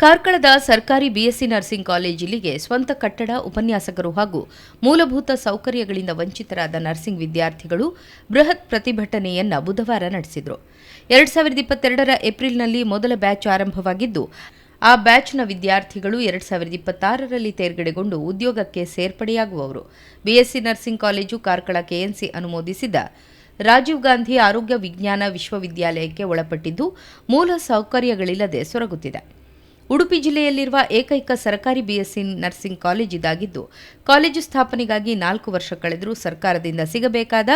ಕಾರ್ಕಳದ ಸರ್ಕಾರಿ BSc nursing college ಇಲ್ಲಿಗೆ ಸ್ವಂತ ಕಟ್ಟಡ, ಉಪನ್ಯಾಸಕರು ಹಾಗೂ ಮೂಲಭೂತ ಸೌಕರ್ಯಗಳಿಂದ ವಂಚಿತರಾದ ನರ್ಸಿಂಗ್ ವಿದ್ಯಾರ್ಥಿಗಳು ಬೃಹತ್ ಪ್ರತಿಭಟನೆಯನ್ನ ಬುಧವಾರ ನಡೆಸಿದರು. ಎರಡ್ ಸಾವಿರದ ಇಪ್ಪತ್ತೆರಡರ ಏಪ್ರಿಲ್ನಲ್ಲಿ ಮೊದಲ ಬ್ಯಾಚ್ ಆರಂಭವಾಗಿದ್ದು, ಆ ಬ್ಯಾಚ್ನ ವಿದ್ಯಾರ್ಥಿಗಳು ಎರಡು ಸಾವಿರದ ಇಪ್ಪತ್ತಾರರಲ್ಲಿ ತೇರ್ಗಡೆಗೊಂಡು ಉದ್ಯೋಗಕ್ಕೆ ಸೇರ್ಪಡೆಯಾಗುವವರು. BSc nursing college Karkala KNC ಅನುಮೋದಿಸಿದ ರಾಜೀವ್ ಗಾಂಧಿ ಆರೋಗ್ಯ ವಿಜ್ಞಾನ ವಿಶ್ವವಿದ್ಯಾಲಯಕ್ಕೆ ಒಳಪಟ್ಟಿದ್ದು, ಮೂಲ ಸೌಕರ್ಯಗಳಿಲ್ಲದೆ ಸೊರಗುತ್ತಿದೆ. ಉಡುಪಿ ಜಿಲ್ಲೆಯಲ್ಲಿರುವ ಏಕೈಕ ಸರ್ಕಾರಿ ಬಿಎಸ್ಸಿ ನರ್ಸಿಂಗ್ ಕಾಲೇಜ್ ಇದಾಗಿದ್ದು, ಕಾಲೇಜು ಸ್ಥಾಪನೆಗಾಗಿ ನಾಲ್ಕು ವರ್ಷ ಕಳೆದರೂ ಸರ್ಕಾರದಿಂದ ಸಿಗಬೇಕಾದ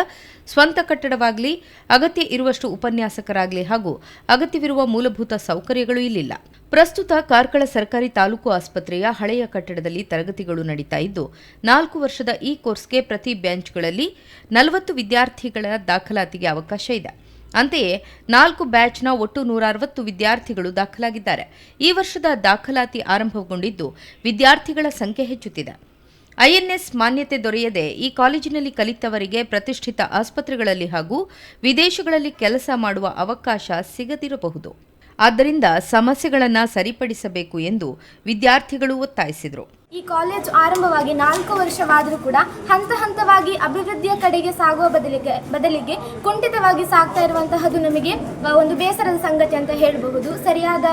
ಸ್ವಂತ ಕಟ್ಟಡವಾಗಲಿ, ಅಗತ್ಯ ಇರುವಷ್ಟು ಉಪನ್ಯಾಸಕರಾಗಲಿ ಹಾಗೂ ಅಗತ್ಯವಿರುವ ಮೂಲಭೂತ ಸೌಕರ್ಯಗಳು ಇಲ್ಲಿಲ್ಲ. ಪ್ರಸ್ತುತ ಕಾರ್ಕಳ ಸರ್ಕಾರಿ ತಾಲೂಕು ಆಸ್ಪತ್ರೆಯ ಹಳೆಯ ಕಟ್ಟಡದಲ್ಲಿ ತರಗತಿಗಳು ನಡೀತಾ ಇದ್ದು, ನಾಲ್ಕು ವರ್ಷದ ಈ ಕೋರ್ಸ್ಗೆ ಪ್ರತಿ ಬ್ಯಾಂಚ್ಗಳಲ್ಲಿ ನಲವತ್ತು ವಿದ್ಯಾರ್ಥಿಗಳ ದಾಖಲಾತಿಗೆ ಅವಕಾಶ ಇದೆ. ಅಂತೆಯೇ ನಾಲ್ಕು ಬ್ಯಾಚ್ನ ಒಟ್ಟು ನೂರ ಅರವತ್ತು ವಿದ್ಯಾರ್ಥಿಗಳು ದಾಖಲಾಗಿದ್ದಾರೆ. ಈ ವರ್ಷದ ದಾಖಲಾತಿ ಆರಂಭಗೊಂಡಿದ್ದು ವಿದ್ಯಾರ್ಥಿಗಳ ಸಂಖ್ಯೆ ಹೆಚ್ಚುತ್ತಿದೆ. ಐಎನ್ಎಸ್ ಮಾನ್ಯತೆ ದೊರೆಯದೆ ಈ ಕಾಲೇಜಿನಲ್ಲಿ ಕಲಿತವರಿಗೆ ಪ್ರತಿಷ್ಠಿತ ಆಸ್ಪತ್ರೆಗಳಲ್ಲಿ ಹಾಗೂ ವಿದೇಶಗಳಲ್ಲಿ ಕೆಲಸ ಮಾಡುವ ಅವಕಾಶ ಸಿಗದಿರಬಹುದು. ಆದ್ದರಿಂದ ಸಮಸ್ಯೆಗಳನ್ನು ಸರಿಪಡಿಸಬೇಕು ಎಂದು ವಿದ್ಯಾರ್ಥಿಗಳು ಒತ್ತಾಯಿಸಿದರು. ಈ ಕಾಲೇಜು ಆರಂಭವಾಗಿ ನಾಲ್ಕು ವರ್ಷವಾದರೂ ಕೂಡ ಹಂತ ಹಂತವಾಗಿ ಅಭಿವೃದ್ಧಿಯ ಕಡೆಗೆ ಸಾಗುವ ಬದಲಿಗೆ ಬದಲಿಗೆ ಕುಂಠಿತವಾಗಿ ಸಾಗ್ತಾ ಇರುವಂತಹದ್ದು ನಮಗೆ ಒಂದು ಬೇಸರದ ಸಂಗತಿ ಅಂತ ಹೇಳಬಹುದು. ಸರಿಯಾದ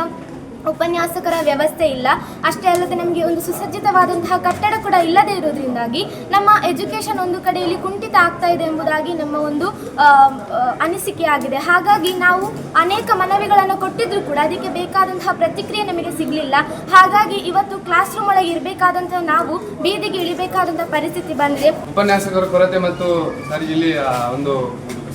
ಉಪನ್ಯಾಸಕರ ವ್ಯವಸ್ಥೆ ಇಲ್ಲ. ಅಷ್ಟೇ ಅಲ್ಲದೆ ನಮಗೆ ಒಂದು ಸುಸಜ್ಜಿತವಾದಂತಹ ಕಟ್ಟಡ ಕೂಡ ಇಲ್ಲದೇ ಇರೋದ್ರಿಂದಾಗಿ ನಮ್ಮ ಎಜುಕೇಷನ್ ಒಂದು ಕಡೆಯಲ್ಲಿ ಕುಂಠಿತ ಆಗ್ತಾ ಇದೆ ಎಂಬುದಾಗಿ ನಮ್ಮ ಒಂದು ಅನಿಸಿಕೆ ಆಗಿದೆ. ಹಾಗಾಗಿ ನಾವು ಅನೇಕ ಮನವಿಗಳನ್ನು ಕೊಟ್ಟಿದ್ರು ಕೂಡ ಅದಕ್ಕೆ ಬೇಕಾದಂತಹ ಪ್ರತಿಕ್ರಿಯೆ ನಮಗೆ ಸಿಗಲಿಲ್ಲ. ಹಾಗಾಗಿ ಇವತ್ತು ಕ್ಲಾಸ್ ರೂಮ್ ಒಳಗೆ ಇರಬೇಕಾದಂತಹ ನಾವು ಬೀದಿಗೆ ಇಳಿಬೇಕಾದಂತಹ ಪರಿಸ್ಥಿತಿ ಬಂದಿದೆ ಉಪನ್ಯಾಸಕರ ಕೊರತೆ ಮತ್ತು ಸರಿ ಇಲ್ಲಿ ಒಂದು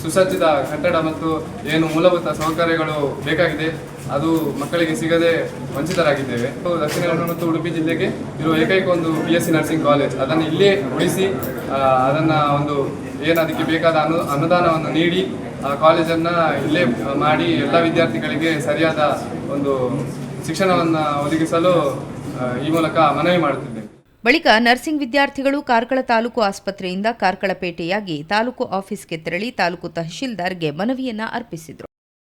ಸುಸಜ್ಜಿತ ಕಟ್ಟಡ ಮತ್ತು ಏನು ಮೂಲಭೂತ ಸೌಕರ್ಯಗಳು ಬೇಕಾಗಿದೆ, ಅದು ಮಕ್ಕಳಿಗೆ ಸಿಗದೆ ವಂಚಿತರಾಗಿದ್ದೇವೆ. ದಕ್ಷಿಣ ಕನ್ನಡ ಮತ್ತು ಉಡುಪಿ ಜಿಲ್ಲೆಗೆ ಇರುವ ಏಕೈಕ ಒಂದು B S C nursing college ಅದನ್ನು ಇಲ್ಲೇ ಉಳಿಸಿ ಅದನ್ನು ಒಂದು ಏನು ಅದಕ್ಕೆ ಬೇಕಾದ ಅನು, ಅನುದಾನವನ್ನು ನೀಡಿ, ಆ ಕಾಲೇಜನ್ನು ಇಲ್ಲೇ ಮಾಡಿ ಎಲ್ಲ ವಿದ್ಯಾರ್ಥಿಗಳಿಗೆ ಸರಿಯಾದ ಒಂದು ಶಿಕ್ಷಣವನ್ನು ಒದಗಿಸಲು ಈ ಮೂಲಕ ಮನವಿ ಮಾಡುತ್ತಿದ್ದೇವೆ. ಬಳಿಕ ನರ್ಸಿಂಗ್ ವಿದ್ಯಾರ್ಥಿಗಳು ಕಾರ್ಕಳ ತಾಲೂಕು ಆಸ್ಪತ್ರೆಯಿಂದ ಕಾರ್ಕಳಪೇಟೆಯಾಗಿ ತಾಲೂಕು ಆಫೀಸ್ಗೆ ತೆರಳಿ ತಾಲೂಕು ತಹಶೀಲ್ದಾರ್ಗೆ ಮನವಿಯನ್ನ ಅರ್ಪಿಸಿದರು.